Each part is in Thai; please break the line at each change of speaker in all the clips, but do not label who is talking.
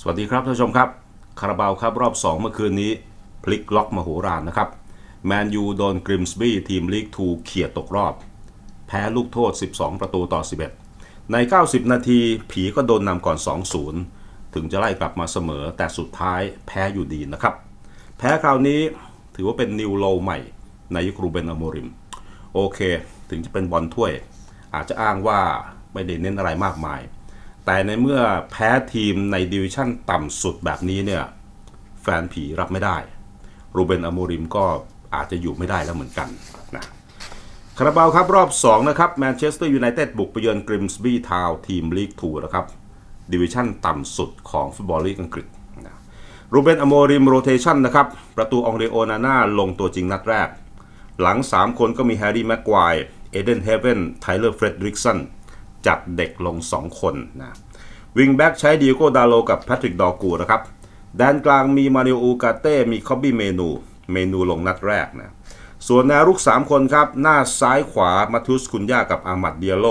สวัสดีครับท่านผู้ชมครับ คาราบาวครับรอบ 2 เมื่อคืนนี้ พลิกล็อกมโหฬารนะครับ แมนยูโดนกริมสบี้ทีมลีกทูเขี่ยตกรอบ แพ้ลูกโทษ 12 ประตูต่อ 11 ใน 90 นาที ผีก็โดนนำก่อน 2-0 ถึงจะไล่กลับมาเสมอ แต่สุดท้ายแพ้อยู่ดีนะครับ แพ้คราวนี้ถือว่าเป็นนิวโลใหม่ในยุครูเบนอโมริม โอเค ถึงจะเป็นบอลถ้วย อาจจะอ้างว่าไม่ได้เน้นอะไรมากมาย แต่ในเมื่อแพ้ทีมในดิวิชั่นต่ำสุดแบบนี้เนี่ย แฟนผีรับไม่ได้รูเบนอโมริมก็อาจจะอยู่ไม่ได้แล้วเหมือนกันนะคาราบาวครับรอบ 2 นะครับแมนเชสเตอร์ยูไนเต็ดบุกไปเยือนกริมสบีทาวทีมลีกทูนะครับดิวิชั่นต่ำสุดของฟุตบอลลีกอังกฤษนะรูเบนอโมริมโรเทชันนะครับประตูองเรโอนาน่าลงตัวจริงนัดแรก หลัง 3 คนก็มีแฮร์รี่แม็กควายเอเดนเฮเวนไทเลอร์เฟรดริกสัน จัดเด็กลง 2 คนนะวิงแบ็กใช้ดิโก้ดาโลกับแพทริกดอกูนะครับแดนกลางมีมาริโอูกาเต้มีคอบบี้เมนูเมนูลงนัดแรกนะส่วนแนวรุก 3 คนครับ หน้าซ้ายขวามาทุสคุนยากับอามัดเดียโล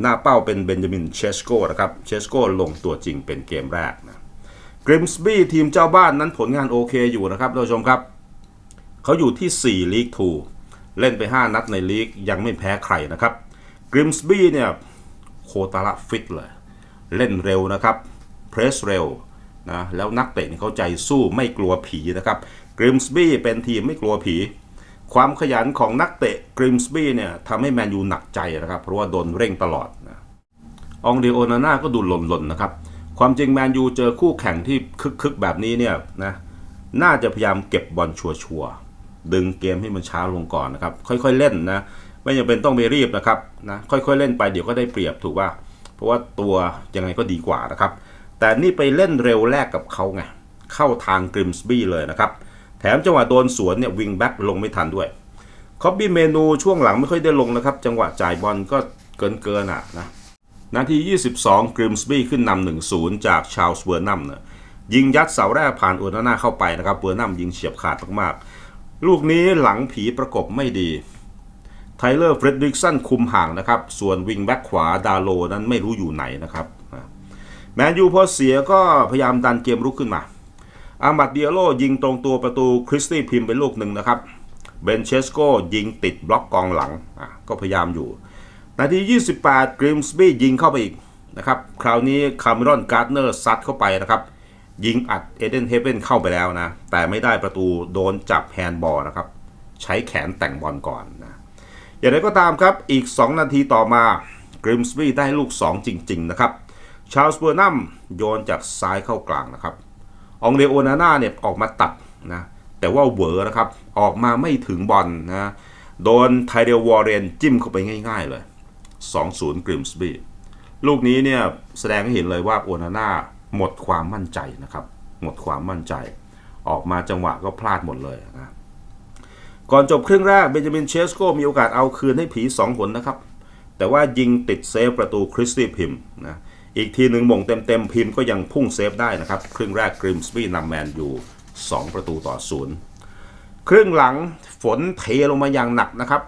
หน้าเป้าเป็นเบนจามินเชสโกนะครับเชสโกลงตัวจริงเป็นเกมแรกนะกริมสบี้ทีมเจ้าบ้านนั้นผลงานโอเคอยู่นะครับท่านผู้ชมครับ เขาอยู่ที่ 4 ลีกทูเล่นไป 5 นัดในลีกยังไม่แพ้ใครนะครับกริมสบี้เนี่ย โคตาระฟิตเลย เล่นเร็วนะครับ เพรสเร็วนะแล้วนักเตะนี่เขาใจสู้ไม่กลัวผีนะครับกริมสบี้เป็นทีมไม่กลัวผี ความขยันของนักเตะกริมสบี้เนี่ยทำให้แมนยูหนักใจนะครับ เพราะว่าโดนเร่งตลอดนะองเดโอนาน่าก็ดูหล่นๆนะครับ ความจริงแมนยูเจอคู่แข่งที่คึกๆแบบนี้เนี่ยนะน่าจะพยายามเก็บบอลชัวร์ๆดึงเกมให้มันช้าลงก่อนนะครับ ค่อยๆเล่นนะ ไม่จำเป็นต้องไปรีบนะครับนะค่อยๆเล่นไปเดี๋ยวก็ได้เปรียบถูกป่ะเพราะว่าตัวยังไงก็ดีกว่านะครับ แต่นี่ไปเล่นเร็วแรกกับเขาไงเข้าทางกริมสบี้เลยนะครับ แถมจังหวะโดนสวนเนี่ยวิงแบ็กลงไม่ทันด้วยคอบบี้เมนูช่วงหลังไม่ค่อยได้ลงนะครับ จังหวะจ่ายบอลก็เกินเกินอะนะนาที 22 กริมสบี้ขึ้นนำ1-0 จากชาลส์เวอร์นัมเนี่ยยิงยัดเสาแรกผ่านโอนาน่าเข้าไปนะครับเวอร์นัมยิงเฉียบขาดมากๆ ลูกนี้หลังผีประกบไม่ดี ทเลอร์เฟรดริกสันคุมห่างนะครับ ส่วนวิงแบ็กขวาดาโลนั้นไม่รู้อยู่ไหนนะครับแมนยูพอเสียก็พยายามดันเกมรุกขึ้นมา อามัดเดียโลยิงตรงตัวประตูคริสตี้พิมพ์ไปลูกหนึ่งนะครับ เบนเชสโกยิงติดบล็อกกองหลังก็พยายามอยู่ นาที 28 กริมสบี้ยิงเข้าไปอีกนะครับ คราวนี้คาร์เมรอนการ์ดเนอร์ซัดเข้าไปนะครับ ยิงอัดเอเดนเฮเวนเข้าไปแล้วนะ แต่ไม่ได้ประตูโดนจับแฮนด์บอลนะครับ ใช้แขนแต่งบอลก่อน อย่างไรก็ตามครับ อีก 2 นาทีต่อมากริมสบี้ได้ลูก 2 จริง ๆ นะครับ ชาลส์เบอร์นัมโยนจากซ้ายเข้ากลางนะครับ องเดโอนาน่าเนี่ยออกมาตัดนะ แต่ว่าเวอร์นะครับ ออกมาไม่ถึงบอลนะโดนไทเดลวอร์เรนจิ้มเข้าไปง่ายๆเลย 2-0กริมสบี้ลูกนี้เนี่ยแสดงให้เห็นเลยว่าโอนาน่าหมดความมั่นใจนะครับ หมดความมั่นใจ ออกมาจังหวะก็พลาดหมดเลยนะ ก่อนจบครึ่งแรกเบนจามินเชสโกมีโอกาสเอาคืนให้ผี2หนนะครับ แต่ว่ายิงติดเซฟประตูคริสตี้พิมนะอีกทีหนึ่งมงเต็มๆพิมพ์ก็ยังพุ่งเซฟได้นะครับ ครึ่งแรกกริมสบี้นำแมนอยู่ 2 ประตูต่อศูนย์ครึ่งหลังฝนเทลงมาอย่างหนักนะครับ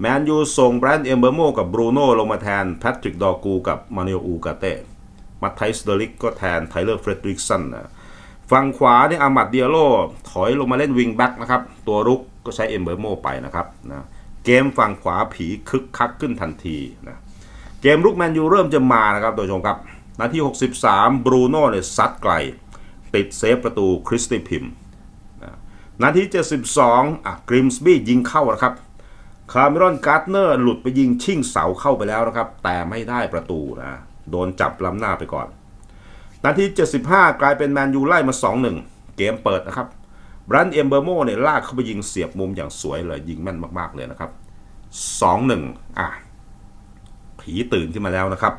แมนยูส่งแบรนด์เอมเบอร์โมกับบรูโน่ลงมาแทนแพทริกดอกูกับมาเนโออูกาเต้มัตไทสเดลิกก็แทนไทเลอร์เฟรดริกสันนะฝั่งขวาเนี่ยอามัดเดียโลถอยลงมาเล่นวิงแบ็กนะครับ ตัวรุก ก็ใช้เอมเบอร์โมไปนะครับนะเกมฝั่งขวาผีคึกคักขึ้นทันทีนะเกมรุกแมนยูเริ่มจะมานะครับโดยชมครับ นาที 63 บรูโน่เนี่ยซัดไกล ติดเซฟประตูคริสติพิมนะนาที 72อะกริมสบี้ยิงเข้านะครับคาร์เมรอนการ์ดเนอร์หลุดไปยิงชิ่งเสาเข้าไปแล้วนะครับ แต่ไม่ได้ประตูนะโดนจับล้ำหน้าไปก่อน นาที 75 กลายเป็นแมนยูไล่มา 2-1 เกมเปิดนะครับ รันเอมเบอร์โมเนี่ยลากเข้าไปยิงเสียบมุมอย่างสวยเลย ยิงแม่นมากๆเลยนะครับ 2-1 อะ ผีตื่นขึ้นมาแล้วนะครับ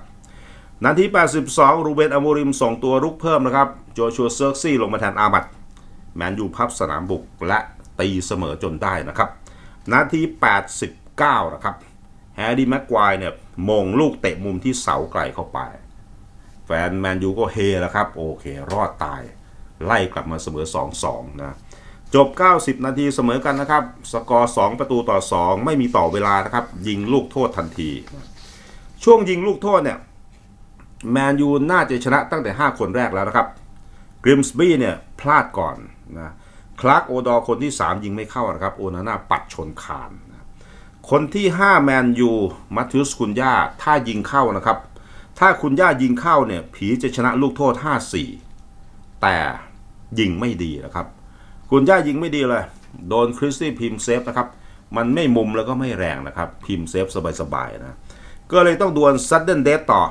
นาที 82 รูเบนอโมริมส่งตัวรุกเพิ่มนะครับ โจชัวเซิร์กซี่ลงมาแทนอามัด แมนยูพับสนามบุกและตีเสมอจนได้นะครับ นาที 89 นะครับ แฮร์รี่แม็กควายเนี่ยมงลูกเตะมุมที่เสาไกลเข้าไป แฟนแมนยูก็เฮแล้วครับ โอเค รอดตาย ไล่กลับมาเสมอ 2-2 นะ จบ 90 นาทีเสมอกันนะครับ สกอร์ 2 ประตูต่อ 2 ไม่มีต่อเวลานะครับ ยิงลูกโทษทันที ช่วงยิงลูกโทษเนี่ย แมนยูน่าจะชนะตั้งแต่ 5 คนแรกแล้วนะครับกริมสบี้เนี่ย พลาดก่อนนะคลาร์กโอดอร์คนที่ 3 ยิงไม่เข้านะครับ โอนาน่าปัดชนคานนะคนที่ 5 แมนยูมัตทิวส์คุนย่าถ้ายิงเข้านะครับ ถ้าคุณย่ายิงเข้าเนี่ย ผีจะชนะลูกโทษ 5-4 แต่ยิงไม่ดีนะครับ คุณย่ายิงไม่ดีเลย โดนคริสตี้พิมพ์เซฟนะครับ มันไม่มุมแล้วก็ไม่แรงนะครับ พิมพ์เซฟสบายๆนะ ก็เลยต้องดวลซัดเดนเด t ต่อ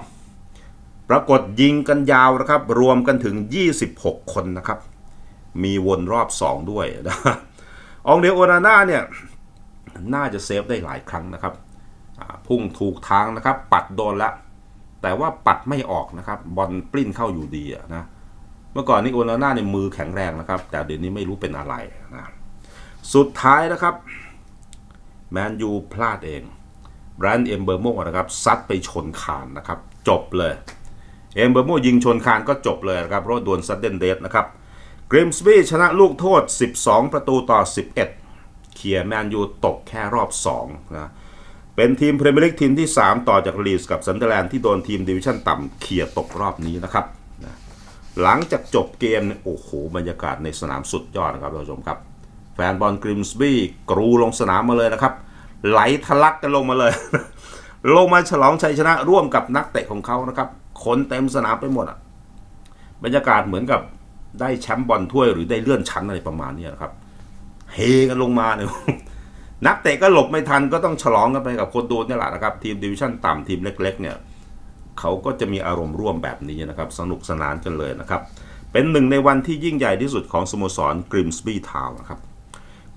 ปรากฏยิงกันยาวนะครับ รวมกันถึง 26 คนนะครับ มีวนรอบ 2 ด้วยนะองเดียโอนาน่าเนี่ยน่าจะเซฟได้หลายครั้งนะครับ พุ่งถูกทางนะครับ ปัดโดนละ แต่ว่าปัดไม่ออกนะครับ บอลปลิ้นเข้าอยู่ดีอะนะ เมื่อก่อนนี้โอนาน่าในยมือแข็งแรงนะครับ แต่เดี๋ยวนี้ไม่รู้เป็นอะไรนะสุดท้ายนะครับแมนยูพลาดเองแบรนด์เอมเบอร์โมนะครับซัดไปชนคานนะครับ จบเลยเอมเบอร์โมยิงชนคานก็จบเลยนะครับเพราะว่าโดนซัดเดนเดสนะครับกริมสบีชนะลูกโทษ 12 ประตูต่อ 11เคลียร์แมนยูตกแค่รอบ2นะเป็นทีมพรีเมียร์ลีกทีมที่ 3 ต่อจากลีสกับซันเดอร์แลนด์ที่โดนทีมดิวิชั่นต่ำเคลียร์ตกรอบนี้นะครับ หลังจากจบเกมเนี่ยโอ้โหบรรยากาศในสนามสุดยอดนะครับท่านผู้ชมครับ แฟนบอลกริมสบี้กรูลงสนามมาเลยนะครับ ไหลทะลักกันลงมาเลย ลงมาฉลองชัยชนะร่วมกับนักเตะของเขานะครับคนเต็มสนามไปหมดอะบรรยากาศเหมือนกับได้แชมป์บอลถ้วยหรือได้เลื่อนชั้นอะไรประมาณนี้นะครับ เฮกันลงมาเนี่ยนักเตะก็หลบไม่ทันก็ต้องฉลองกันไปกับคนดูนี่แหละนะครับ ทีมดิวิชั่นต่ำทีมเล็ก ๆ เนี่ย เขาก็จะมีอารมณ์ร่วมแบบนี้นะครับ สนุกสนานกันเลยนะครับ เป็นหนึ่งในวันที่ยิ่งใหญ่ที่สุดของสโมสรกริมสบีทาวนะครับ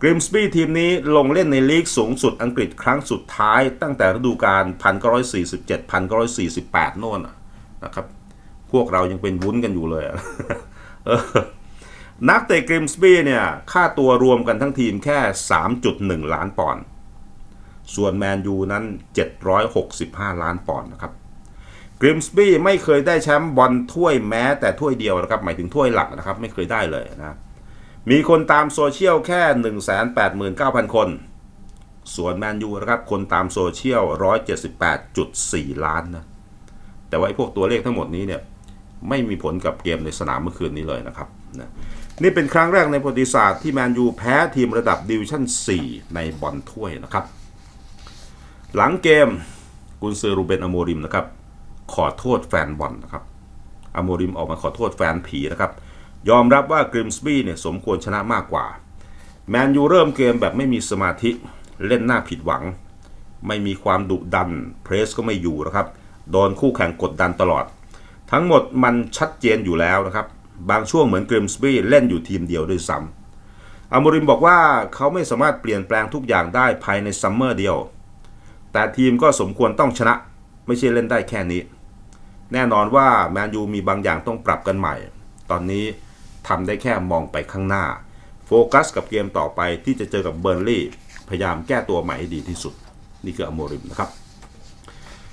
กริมสบีทีมนี้ลงเล่นในลีกสูงสุดอังกฤษครั้งสุดท้าย ตั้งแต่ฤดูกาล1947 1948 โน่นน่ะนะครับ พวกเรายังเป็นวุ้นกันอยู่เลยนักเตะกริมสบีเนี่ย ค่าตัวรวมกันทั้งทีมแค่ 3.1 ล้านปอนด์ส่วนแมนยูนั้น 765 ล้านปอนด์นะครับ กริมสบี้ไม่เคยได้แชมป์บอลถ้วยแม้แต่ถ้วยเดียวนะครับ หมายถึงถ้วยหลักนะครับ ไม่เคยได้เลยนะ มีคนตามโซเชียลแค่ 189,000 คน ส่วนแมนยูนะครับ คนตามโซเชียล 178.4 ล้านนะ แต่ว่าไอพวกตัวเลขทั้งหมดนี้เนี่ย ไม่มีผลกับเกมในสนามเมื่อคืนนี้เลยนะครับนะนี่เป็นครั้งแรกในประวัติศาสตร์ที่แมนยูแพ้ทีมระดับดิวิชั่น 4 ในบอลถ้วยนะครับ หลังเกมกุนซือรูเบนอโมริมนะครับ ขอโทษแฟนบอลนะครับอโมริมออกมาขอโทษแฟนผีนะครับ ยอมรับว่ากริมสบี้เนี่ยสมควรชนะมากกว่า แมนยูเริ่มเกมแบบไม่มีสมาธิเล่นหน้าผิดหวัง ไม่มีความดุดัน เพรสก็ไม่อยู่นะครับ โดนคู่แข่งกดดันตลอด ทั้งหมดมันชัดเจนอยู่แล้วนะครับ บางช่วงเหมือนกริมสบี้เล่นอยู่ทีมเดียวด้วยซ้ำอโมริมบอกว่าเขาไม่สามารถเปลี่ยนแปลงทุกอย่างได้ภายในซัมเมอร์เดียว แต่ทีมก็สมควรต้องชนะ ไม่ใช่เล่นได้แค่นี้ แน่นอนว่าแมนยูมีบางอย่างต้องปรับกันใหม่ ตอนนี้ทำได้แค่มองไปข้างหน้า โฟกัสกับเกมต่อไปที่จะเจอกับเบอร์นลี่ พยายามแก้ตัวใหม่ให้ดีที่สุด นี่คืออโมริมนะครับ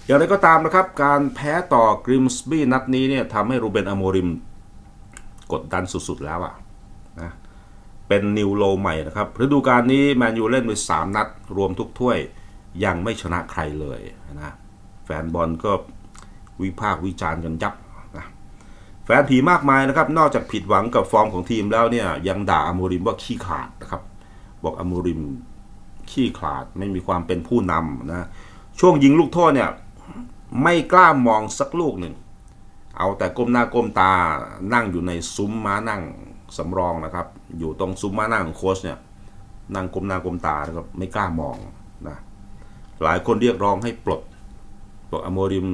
อย่างไรก็ตามนะครับ การแพ้ต่อกริมสบี้นัดนี้เนี่ยทำให้รูเบนอโมริมกดดันสุดๆแล้วอะนะเป็นนิวโลใหม่นะครับฤดูกาลนี้แมนยูเล่นไป3นัด รวมทุกถ้วยยังไม่ชนะใครเลยนะแฟนบอลก็ วิพากษ์วิจารณ์กันยับนะแฟนผีมากมายนะครับ นอกจากผิดหวังกับฟอร์มของทีมแล้วเนี่ยยังด่าอโมริมว่าขี้ขาดนะครับ บอกอโมริมขี้ขาดไม่มีความเป็นผู้นำนะช่วงยิงลูกโทษเนี่ยไม่กล้ามองสักลูกหนึ่ง เอาแต่ก้มหน้าก้มตานั่งอยู่ในซุ้มม้านั่งสำรองนะครับ อยู่ตรงซุ้มม้านั่งของโค้ชเนี่ยนั่งก้มหน้าก้มตานะครับไม่กล้ามองนะหลายคนเรียกร้องให้ปลดบอกอโมริม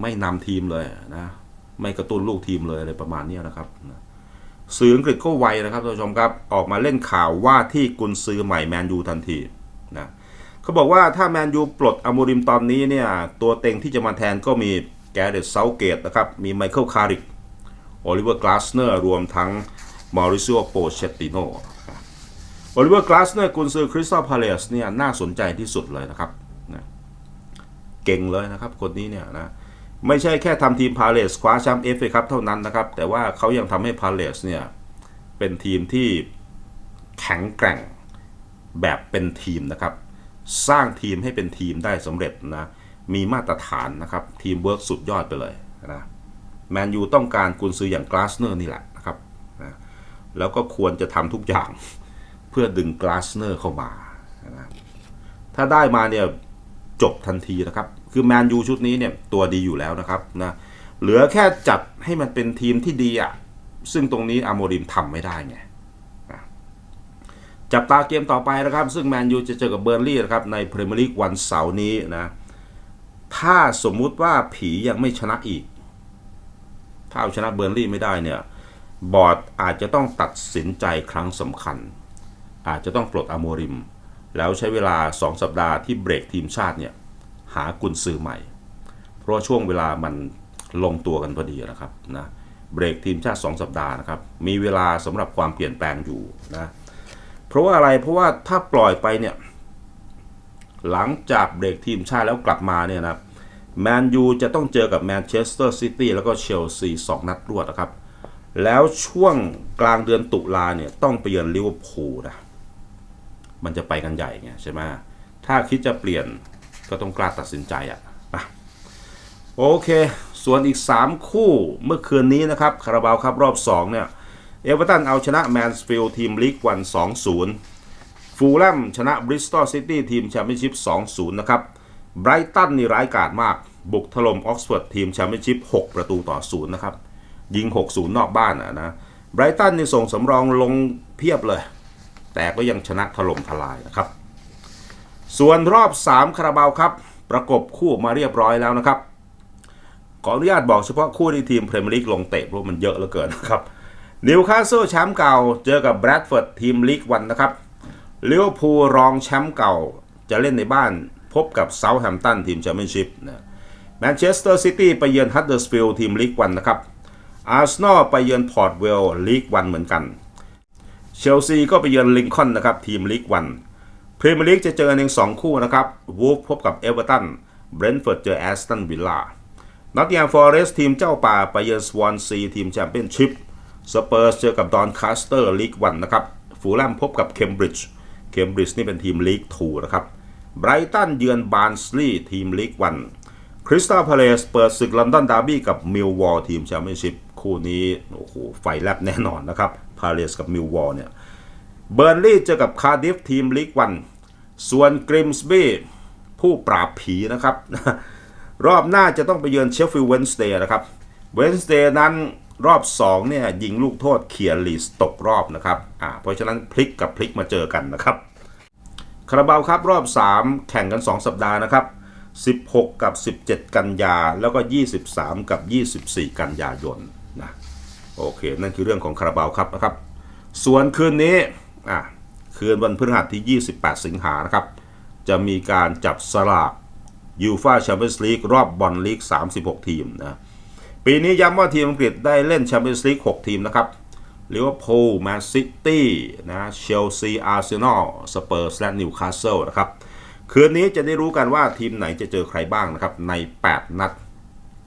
ไม่นำทีมเลยนะ ไม่กระตุ้นลูกทีมเลยอะไรประมาณนี้นะครับนะสื่ออังกฤษก็ไวนะครับท่านผู้ชมครับ ออกมาเล่นข่าวว่าที่กุนซือใหม่แมนยูทันทีนะเขาบอกว่าถ้าแมนยูปลดอโมริมตอนนี้เนี่ย ตัวเต็งที่จะมาแทนก็มีแกเรตเซาเกตนะครับ มีไมเคิลคาริกโอลิเวอร์กลาสเนอร์รวมทั้งมอริซิโอโปเชตติโนโอลิเวอร์กลาสเนอร์กุนซือคริสตัลพาเลสเนี่ยน่าสนใจที่สุดเลยนะครับนะเก่งเลยนะครับคนนี้เนี่ยนะ ไม่ใช่แค่ทำทีมพาเลสคว้าแชมป์เอฟเอครับเท่านั้นนะครับ แต่ว่าเขายังทำให้พาเลสเนี่ย เป็นทีมที่แข็งแกร่งแบบเป็นทีมนะครับ สร้างทีมให้เป็นทีมได้สำเร็จนะ มีมาตรฐานนะครับ ทีมเวิร์กสุดยอดไปเลยนะแมนยูต้องการกุนซืออย่างกลาสเนอร์นี่แหละนะครับนะแล้วก็ควรจะทำทุกอย่างเพื่อดึงกลาสเนอร์เข้ามานะถ้าได้มาเนี่ยจบทันทีนะครับ คือแมนยูชุดนี้เนี่ยตัวดีอยู่แล้วนะครับนะเหลือแค่จัดให้มันเป็นทีมที่ดีอะ่ะซึ่งตรงนี้อาโมริมทำไม่ได้ไงจับตาเกมต่อไปนะครับ ซึ่งแมนยูจะเจอกับเบอร์ลี่นะครับในพรีเมียร์ลีกวันเสาร์นี้นะถ้าสมมุติว่าผียังไม่ชนะอีก ถ้าเอาชนะเบอร์ลี่ไม่ได้เนี่ยบอร์ดอาจจะต้องตัดสินใจครั้งสำคัญ อาจจะต้องปลดอโมริม แล้วใช้เวลา 2 สัปดาห์ที่เบรกทีมชาติเนี่ย หากุนซือใหม่ เพราะช่วงเวลามันลงตัวกันพอดีนะครับนะเบรกทีมชาติ 2 สัปดาห์นะครับมีเวลาสำหรับความเปลี่ยนแปลงอยู่นะเพราะว่าอะไรเพราะว่าถ้าปล่อยไปเนี่ยหลังจากเบรกทีมชาติแล้วกลับมาเนี่ยนะแมนยูจะต้องเจอกับแมนเชสเตอร์ซิตี้แล้วก็เชลซีสองนัดรวดนะครับ แล้วช่วงกลางเดือนตุลาเนี่ยต้องไปเยือนลิเวอร์พูลนะมันจะไปกันใหญ่ไงใช่ไหมถ้าคิดจะเปลี่ยน ก็ต้องกล้าตัดสินใจอะ่ะโอเค ส่วนอีก 3 คู่เมื่อคืนนี้นะครับคาราบาวครับรอบ 2 เนี่ย เอเวอร์ตันเอาชนะแมนสฟิลด์ทีมลีกวัน 2-0 ฟูลแลมชนะบริสตอลซิตี้ทีมแชมเปี้ยนชิพ 2-0 นะครับไบรตันนี่ร้ายกาจมาก บุกถล่มออกซฟอร์ดทีมแชมเปี้ยนชิพ 6 ประตูต่อ 0 นะครับ ยิง 6-0 นอกบ้านอะนะไบรตันนี่ส่งสำรองลงเพียบเลย แต่ก็ยังชนะถล่มทลายนะครับ ส่วนรอบ 3คาราบาวครับ ประกบคู่มาเรียบร้อยแล้วนะครับ ขออนุญาตบอกเฉพาะคู่ที่ทีมพรีเมียร์ลีกลงเตะเพราะมันเยอะเหลือเกินนะครับนิวคาสเซิลแชมป์เก่าเจอกับแบรดฟอร์ดทีมลีกวันนะครับลิเวอร์พูลรองแชมป์เก่าจะเล่นในบ้านพบกับเซาท์แฮมป์ตันทีมแชมเปี้ยนชิพนะแมนเชสเตอร์ซิตี้ไปเยือนฮัตเดอร์สฟิลด์ทีมลีกวันนะครับอาร์เซนอลไปเยือนพอร์ตเวลล์ลีกวันเหมือนกัน เชลซีก็ไปเยือนลิงคอนนะครับทีมลีกวัน พรีเมียร์ลีกจะเจอกันเองสองคู่นะครับวูฟพบกับเอเวอร์ตันเบรนท์ฟอร์ดเจอแอสตันวิลล่านอตติงแฮมฟอเรสต์ทีมเจ้าป่าไปเยือนสวอนซีทีมแชมเปี้ยนชิพสเปอร์สเจอกับดอนคาสเตอร์ลีกวันนะครับฟูลแลมพบกับเคมบริดจ์เคมบริดจ์นี่เป็นทีมลีกทูนะครับไบรตันเยือนบาร์นสลีย์ทีมลีกวันคริสตัลพาเลสเปิดศึกลอนดอนดาร์บี้กับมิลวอลทีมแชมเปี้ยนชิพคู่นี้โอ้โหไฟแลบแน่นอนนะครับพาเลสกับมิลวอลเนี่ย เบอร์ลีย์เจอกับคาร์ดิฟทีมลีกวัน ส่วนกริมสบีผู้ปราบผีนะครับ รอบหน้าจะต้องไปเยือนเชฟฟิลด์เวนสเดย์นะครับ เวนสเดย์นั้นรอบ2เนี่ยยิงลูกโทษเขียร์ลีสตกรอบนะครับอ่าเพราะฉะนั้นพลิกกับพลิกมาเจอกันนะครับคาราบาวครับรอบ 3 แข่งกัน 2 สัปดาห์นะครับ 16 กับ 17 กันยา แล้วก็ 23 กับ 24 กันยายนนะโอเค นั่นคือเรื่องของคาราบาวครับนะครับ ส่วนคืนนี้ อะคืนวันพฤหัสที่ 28 สิงหานะครับ จะมีการจับสลากยูฟาแชมเปี้ยนส์ลีกรอบบอลลีก 36 ทีมนะปีนี้ย้ำว่าทีมอังกฤษได้เล่นแชมเปี้ยนส์ลีก 6 ทีมนะครับลิเวอร์พูลแมนซิตี้นะเชลซีอาร์เซนอลสเปอร์สและนิวคาสเซิลนะครับ คืนนี้จะได้รู้กันว่าทีมไหนจะเจอใครบ้างนะครับ ใน 8 นัด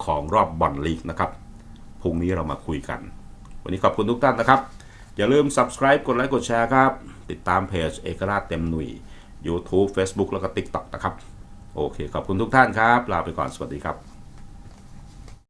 ของรอบบอลลีกนะครับพรุ่งนี้เรามาคุยกัน วันนี้ขอบคุณทุกท่านนะครับ อย่าลืม subscribe กดไลค์กดแชร์ครับ ติดตามเพจเอกราชเต็มหนุ่ย YouTube Facebook แล้วก็ TikTok นะครับ โอเค ขอบคุณทุกท่านครับ ลาไปก่อนสวัสดีครับ